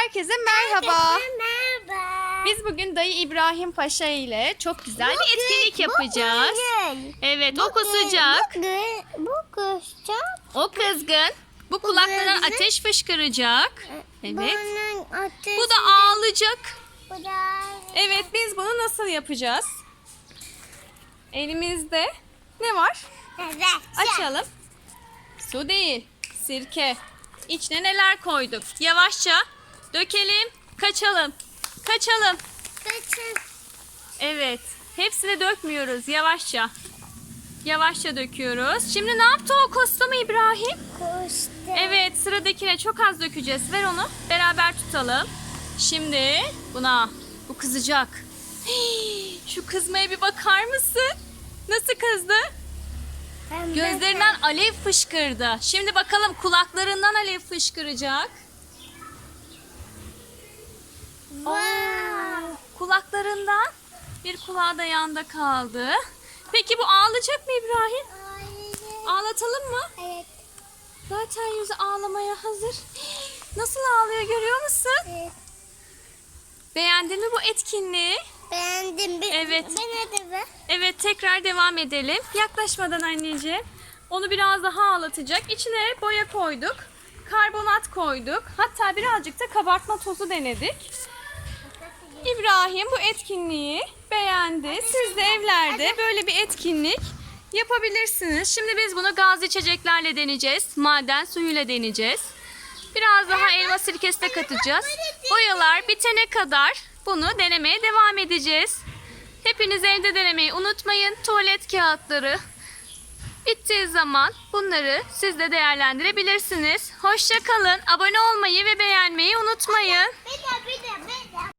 Herkese merhaba. Merhaba. Biz bugün dayı İbrahim Paşa ile çok güzel bir etkinlik yapacağız. Bugün, Evet o kusacak, Bugün, bu kusacak. o kızgın. Bu kızgın. ateş fışkıracak. Evet. Bunun ateşi. Bu da ağlayacak. Bu da. Evet biz bunu nasıl yapacağız? Elimizde ne var? Evet. Açalım. Su değil, sirke. İçine neler koyduk? Yavaşça dökelim, kaçalım. Kaçalım. Kaçın. Evet. Hepsini dökmüyoruz yavaşça. Yavaşça döküyoruz. Şimdi ne yaptı o kostümü İbrahim? Kuştu. Evet sıradakine çok az dökeceğiz. Ver onu. Beraber tutalım. Şimdi buna. Bu kızacak. Hii, Şu kızmaya bir bakar mısın? Nasıl kızdı? Gözlerinden alev fışkırdı. Şimdi bakalım kulaklarından alev fışkıracak. Wow. Kulaklarından bir kulağı da yanda kaldı. Peki bu ağlayacak mı İbrahim? Ağlatalım mı? Evet. Zaten yüzü ağlamaya hazır. Nasıl ağlıyor görüyor musun? evet. Beğendin mi bu etkinliği? Beğendim. Bir, Evet. Ben de be. Evet tekrar devam edelim. Yaklaşmadan anneciğim. Onu biraz daha ağlatacak. İçine boya koyduk. Karbonat koyduk. Hatta birazcık da kabartma tozu denedik. İbrahim bu etkinliği beğendi. Siz de evlerde böyle bir etkinlik yapabilirsiniz. Şimdi biz bunu gaz içeceklerle deneyeceğiz. Maden suyuyla deneyeceğiz. Biraz daha elma sirkesi de katacağız. Boyalar bitene kadar bunu denemeye devam edeceğiz. Hepiniz evde denemeyi unutmayın. Tuvalet kağıtları bittiği zaman bunları siz de değerlendirebilirsiniz. Hoşça kalın. Abone olmayı ve beğenmeyi unutmayın.